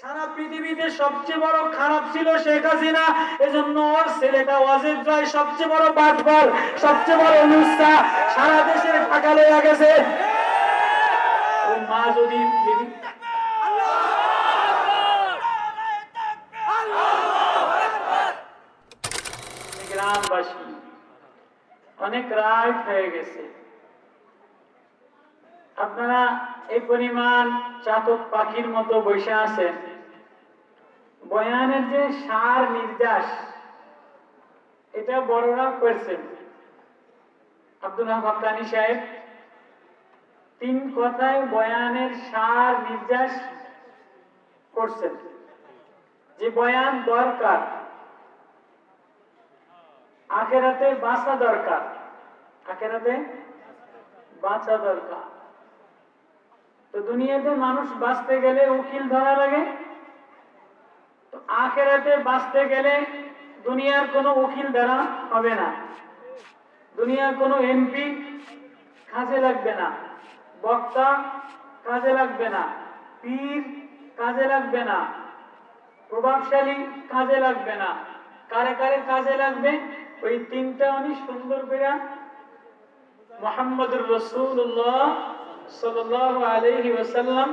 সারা পৃথিবীতে সবচেয়ে বড় খারাপ ছিল শেখ হাসিনা। এজন্য ওর ছেলেটা ওয়াজেদ জয় সবচেয়ে বড় সবচেয়ে বড় সারা দেশের লইয়া গেছে। মা যদি গ্রামবাসী, অনেক রাত হয়ে গেছে। আপনারা এই পরিমাণ চাতক পাখির মতো বসে আছেন। বয়ানের যে সার নির্যাস, এটা বড়রা করছেন আব্দুল হক হকানি সাহেব। তিন কথায় বয়ানের সার নির্যাস করছেন। যে বয়ান দরকার, আখেরাতে বাঁচা দরকার। আখেরাতে বাঁচা দরকার। তো দুনিয়াতে মানুষ বাঁচতে গেলে উকিল ধরা লাগে। আখেরাতে বাঁচতে গেলে দুনিয়ার কোনো উকিল দ্বারা হবে না। দুনিয়ার কোনো এমপি কাজে লাগবে না। বক্তা কাজে লাগবে না। পীর কাজে লাগবে না। প্রভাবশালী কাজে লাগবে না। কারে কারে কাজে লাগবে? ওই তিনটা উনি সুন্দর করে মোহাম্মদুর রসুল্লাহ সাল্লাল্লাহু আলাইহি ওয়াসাল্লাম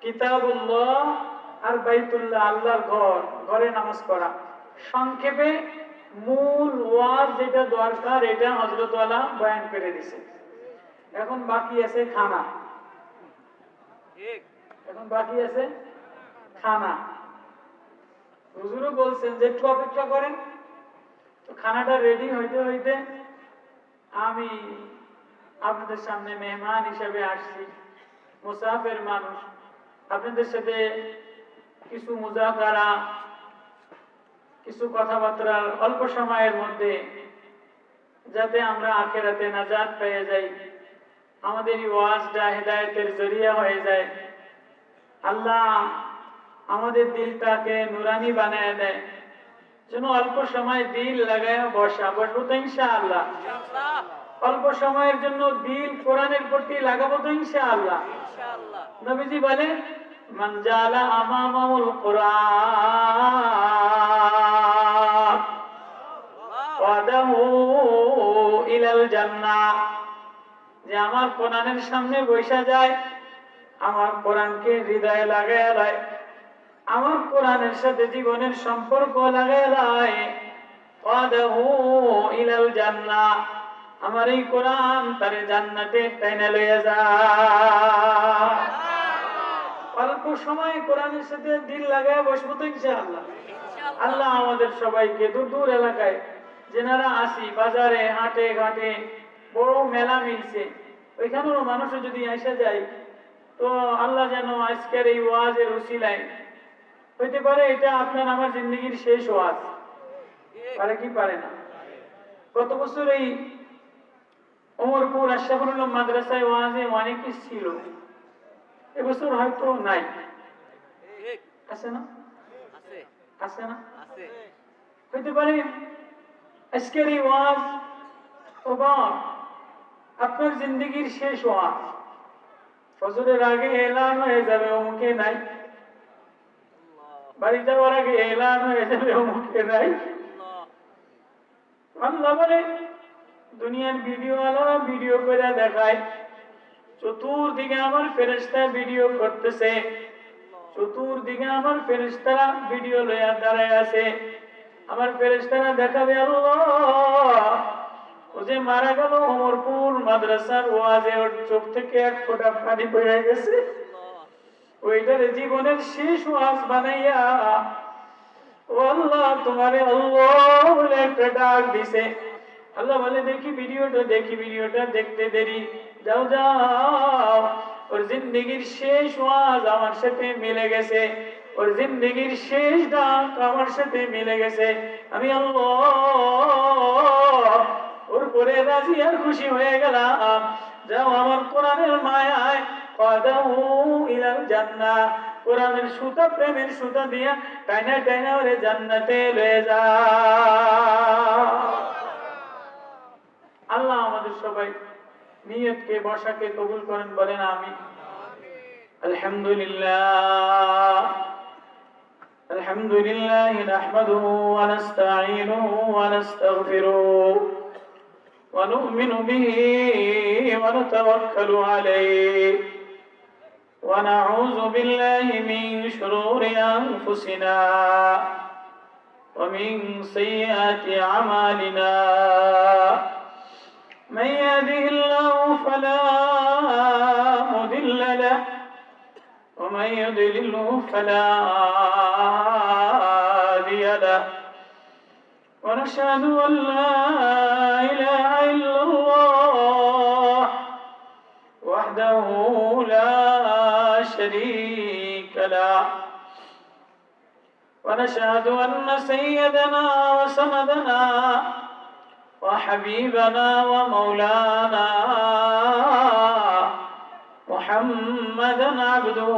কিতাবুল্লাহ আর বাইতুল্লাহ আল্লাহর ঘর, ঘরে নামাজ পড়া। সংক্ষেপে মূল ওয়াজ যেটা দরকার, এটা হযরত ওয়ালা বয়ান করে দিছে। এখন বাকি আছে খানা। এখন বাকি আছে খানা। হুজুরও বলছেন যে একটু অপেক্ষা করেন। তো খানাটা রেডি হইতে হইতে আমি আপনাদের সামনে মেহমান হিসাবে আসছি, মুসাফের মানুষ। আপনাদের সাথে কিছু মুজাকারা কিছু কথাবার্তা অল্প সময়ের মধ্যে যাতে আমরা আখেরাতে নাজাত পেয়ে যাই আমাদের ওয়াজটা হেদায়েতের জরিয়া হয়ে যায়। আল্লাহ আমাদের দিলটাকে নুরানি বানায় দেয়। যেন অল্প সময় দিল লাগায় বসা বসবো তো ইনশাআল্লাহ। অল্প সময়ের জন্য দিল কোরআনের প্রতি লাগাবো তো ইনশা আল্লাহ নবীজি বলে যে আমার কোরআনের সামনে বৈশা যায়, আমার কোরআনকে হৃদয়ে লাগায় লায়। আমার কোরআনের সাথে জীবনের সম্পর্ক লাগায় লায়। ওয়াদাহু আমার এই কোরআন তারে জান্নাতে টাইনা লইয়া যায়। অল্প সময় কোরআনের সাথে দিল লাগায় বসবো তো ইনশাআল্লাহ। আল্লাহ আমাদের সবাইকে দূর দূর এলাকায় যেনারা আসি বাজারে হাটে ঘাটে বড় মেলা মিলছে ওইখানেও মানুষও যদি আসা যায় তো আল্লাহ যেন আজকের এই ওয়াজের উসিলায় হইতে পারে এটা আপনার আমার জিন্দগির শেষ ওয়াজ। পারে কি পারে না? গত বছর এই অমরপুর আশরাফুল মাদ্রাসায় ওয়াজে অনেক ছিল। এবছর হয়তো নাই। আছে না? আছে। না? হইতে পারে আজকের এই ওয়াজ বা আপনার জিন্দগির শেষ ওয়াজ। ফজরের আগে এলান হয়ে যাবে অমুকে নাই। বাড়ি যাওয়ার আগে এলান হয়ে যাবে অমুকে নাই। আল্লাহ। বলে দুনিয়ার ভিডিও আলাদা ভিডিও করে দেখায়। চতুর্দিকে আমার ফেরেস্তা ভিডিও করতেছে। চতুর্দিকে আমার ফেরেস্তারা ভিডিও লইয়া দাঁড়ায় আছে। আমার ফেরেস্তারা দেখাবে, আল্লাহ! ও যে মারা গেল, অমরপুর মাদ্রাসার ওয়াজে ওর চোখ থেকে এক ফোঁটা পানি পড়ে গেছে। ওইটার জীবনের শেষ ওয়াজ বানাইয়া আল্লাহ, তোমারে আল্লাহ বলে একটা ডাক দিছে। আল্লাহ বলে, দেখি ভিডিওটা দেখি ভিডিওটা, দেখতে দেরি। যাও যাও ওর জিন্দগির শেষ ওয়াজ আমার সাথে মিলে গেছে। ওর জিন্দগির শেষ ডাক আমার সাথে মিলে গেছে। আমি আল্লাহ, ওর পরে রাজি আর খুশি হয়ে গেলাম। যাও আমার কোরআনের মায়ায় কাদাহু ইলাল জান্নাহ। কোরআনের সুতা, প্রেমের সুতা দিয়া টাইনা টাইনা ওরে জান্নাতে লয়ে যা। আল্লাহ আমাদের সবাই নিয়তকে বসাকে কবুল করেন বলেন আমি আলহামদুলিল্লাহ الحمد لله نحمده ونستعينه ونستغفره ونؤمن به ونتوكل عليه ونعوذ بالله من شرور أنفسنا ومن سيئات أعمالنا من يهده الله فلا مضل له. ومن يضلله فلا هادي له. ونشهد أن لا إله إلا الله وحده لا شريك له. ونشهد أن سيدنا وسندنا وحبيبنا ومولانا محمدا عبده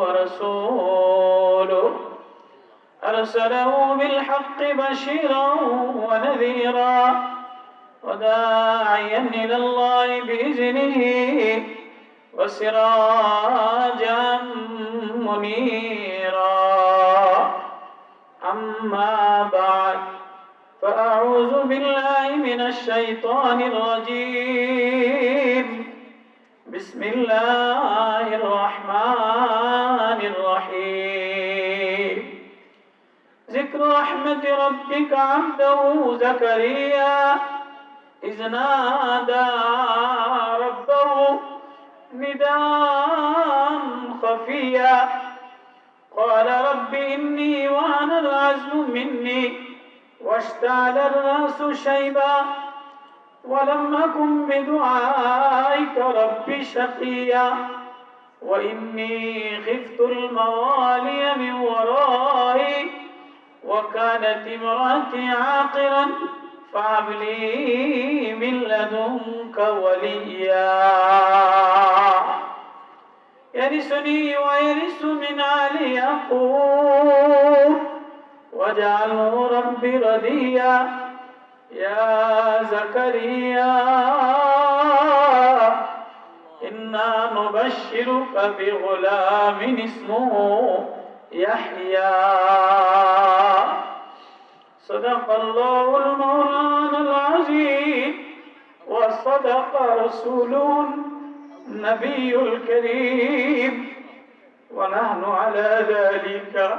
ورسوله. أرسله بالحق بشيرا ونذيرا وداعيا إلى الله بإذنه وسراجا منيرا. أما بعد فأعوذ بالله من الشيطان الرجيم. بسم الله الرحمن الرحيم. ذكر رحمة ربك عبده زكريا. إذ نادى ربه نداء خفيا. قال رب إني وهن العزم مني. واشتعل الرأس شيبا ولم أكن بدعائك رب شقيا وإني خفت الموالي من ورائي وكانت امرأتي عاقرا فهب لي من لدنك وليا. يرثني ويرث من آل يعقوب واجعله ربي رضيا. يا زكريا إنا نبشرك بغلام اسمه يحيى. صدق الله المولانا العظيم وصدق رسوله النبي الكريم. ونحن على ذلك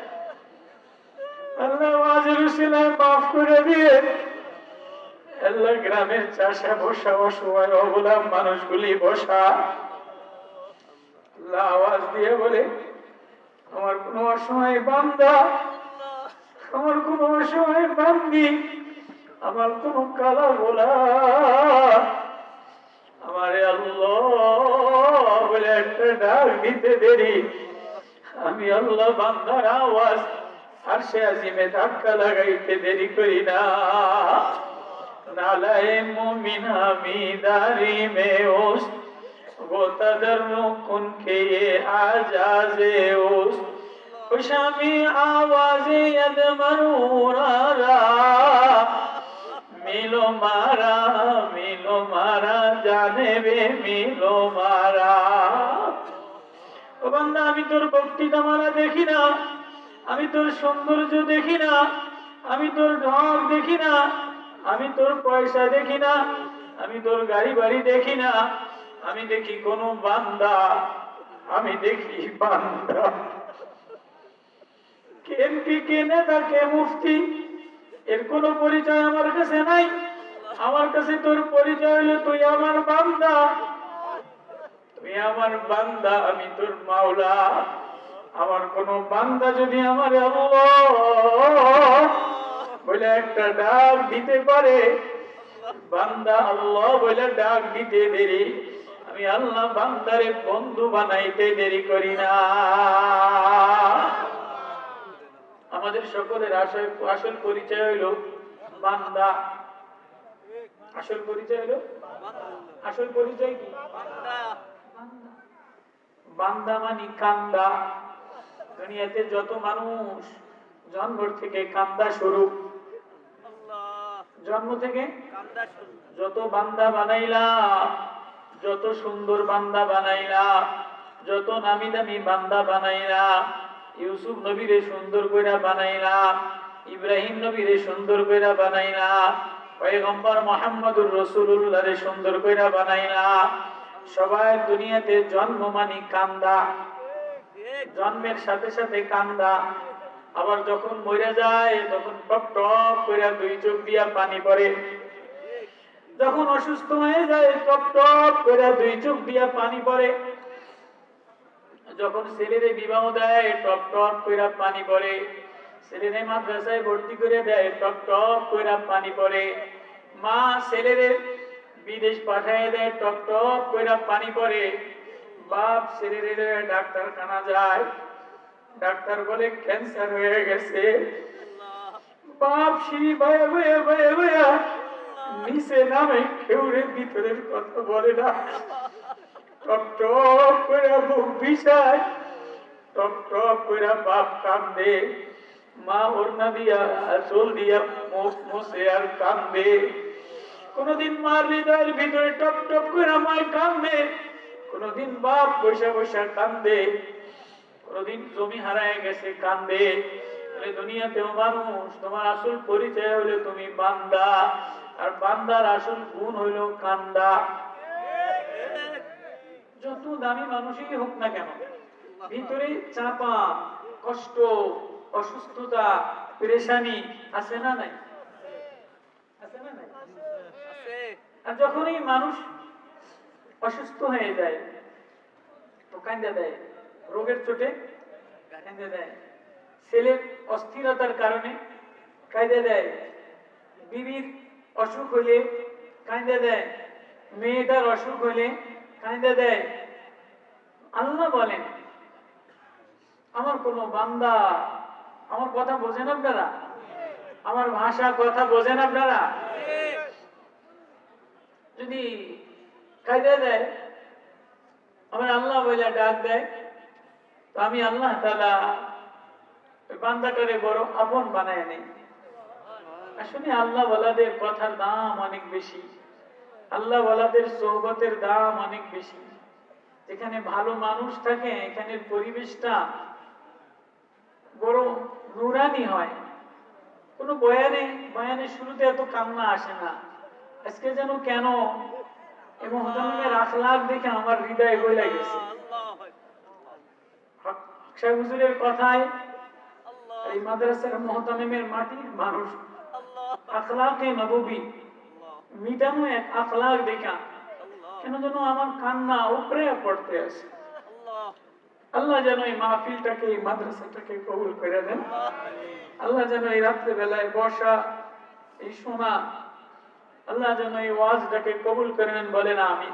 করে দিয়ে গ্রামের মানুষগুলি বসা। আওয়াজ দিয়ে বলে, আমার কোন অসময় বান্দা, আমার কোন অসময় বান্দি, আমার কোন কালা বলা আমারে বলে একটা ডাক দিতে দেরি। আমি আল্লাহ বান্দার আওয়াজ আজিমে ধাক্কা লাগাইতে দেরি করি না নালায় মুমিন আমি দারি মে ওস আজাজে ওস খুশামি আওয়াজে মিলো মারা মিলো মারা জানেবে মিলো মারা ও বান্দা, আমি তোর বক্তৃতা মারা দেখি না। আমি তোর সৌন্দর্য দেখি না, আমি তোর ঢং দেখি না, আমি তোর পয়সা দেখি না, আমি তোর গাড়ি বাড়ি দেখি না, আমি দেখি কোন বান্দা, আমি দেখি বান্দা। এমপি কে কে মুফতি, এর কোনো পরিচয় আমার কাছে নাই। আমার কাছে তোর পরিচয় হলো তুই আমার বান্দা। তুই আমার বান্দা, আমি তোর মাওলা। আমার কোন বান্দা যদি আমার বলে একটা ডাক দিতে পারে, বান্দা আল্লাহ বলে ডাক দিতে দেরি, আমি আল্লাহ বান্দারে বন্ধু বানাইতে দেরি করি না। আমাদের সকলের আসল আসল পরিচয় হইল বান্দা। আসল পরিচয় হইল আসল পরিচয় কি? বান্দা। বান্দা মানে কান্দা। দুনিয়াতে যত মানুষ জন্ম থেকে কান্দা শুরু জন্ম থেকে যত বান্দা বানাইলা, যত সুন্দর বান্দা বানাইলা, যত নামি দামি বান্দা বানাইলা, ইউসুফ নবীরে সুন্দর কইরা বানাইলা, ইব্রাহিম নবীরে সুন্দর কইরা বানাইলা, পয়গম্বর মোহাম্মদুর রসুল্লাহ রে সুন্দর কইরা বানাইলা, সবাই দুনিয়াতে জন্ম মানি কান্দা। জন্মের সাথে সাথে কান্দা। আবার যখন মরে যায়, তখন টপ টপ করে দুই চোখ দিয়া পানি পড়ে। যখন অসুস্থ হয়ে যায়, টপ টপ করে দুই চোখ দিয়া পানি পড়ে। যখন ছেলেরে বিবাহ দেয়, টপ টপ করে পানি পড়ে। ছেলেরে মাদ্রাসায় ভর্তি করে দেয়, টপ টপ করে পানি পড়ে। মা ছেলেরে বিদেশ পাঠায় দেয়, টপ টপ করে পানি পড়ে। বাপ ছেলেরে ডাক্তারখানা যায়। ডাক্তার বলে ক্যান্সার হয়ে গেছে। বাপ সিঁড়ি বয়ে বয়ে বয়ে বয়ে নিচে নামে কেউরে ভিতরের কথা বলে না। টপ টপ করে মুখ বিষায় টপ টপ করে বাপ কান্দে। মা ওড়না দিয়া, চোল দিয়া মুখ মুছে আর কান্দে। কোনদিন মার হৃদয়ের ভিতরে টপ টপ করে মায় কান্দে। কোনদিন বাপ বৈশা বৈশা কান্দে কোনদিন জমি হারায় গেছে কান্দে। দুনিয়াতেও মানুষ তোমার আসল পরিচয় হলো তুমি বান্দা আর বান্দার আসল গুণ হইল কান্দা। যত দামি মানুষই হোক না কেন ভিতরে চাপা কষ্ট অসুস্থতা পেরেশানি আছে না নাই? আছে না নাই? আর যখনই মানুষ অসুস্থ হয়ে যায় তো কান্দা দেয় রোগের চোটে কান্দা দেয়। ছেলের অস্থিরতার কারণে কাঁদে দেয়। বিবির অসুখ হলে কাঁদে দেয়। মেয়েটার অসুখ হলে কাঁদে দেয়। আল্লাহ বলেন আমার কোনো বান্দা আমার কথা বোঝেন আপনারা? আমার ভাষা কথা বোঝেন আপনারা? যদি কায়দা দেয়। আমার আল্লাহ বলে ডাক দেয়। তো আমি আল্লাহ তালা বান্দাটারে বড় আপন বানায় নেই। আসলে আল্লাহ ওয়ালাদের কথার দাম অনেক বেশি। আল্লাহ ওয়ালাদের সৌবতের দাম অনেক বেশি। যেখানে ভালো মানুষ থাকে এখানের পরিবেশটা বড় নুরানি হয়। কোনো বয়ানে, বয়ানের শুরুতে এত কান্না আসে না। আজকে যেন কেন এবং হতামের আখলাখ দেখে আমার গেছে। শাহ হুজুরের কথায় এই মাদ্রাসার মহতামিমের মাটির মানুষ। আখলাকে মিটানো এক দেখা। কেন যেন আমার কান্না উপরে পড়তে আছে। আল্লাহ যেন এই মাহফিলটাকে, এই মাদ্রাসাটাকে কবুল করে দেন। আল্লাহ যেন এই রাত্রে বেলায় বসা, এই শোনা আল্লাহ যেন এই ওয়াজটাকে কবুল করে নেন বলেন আমি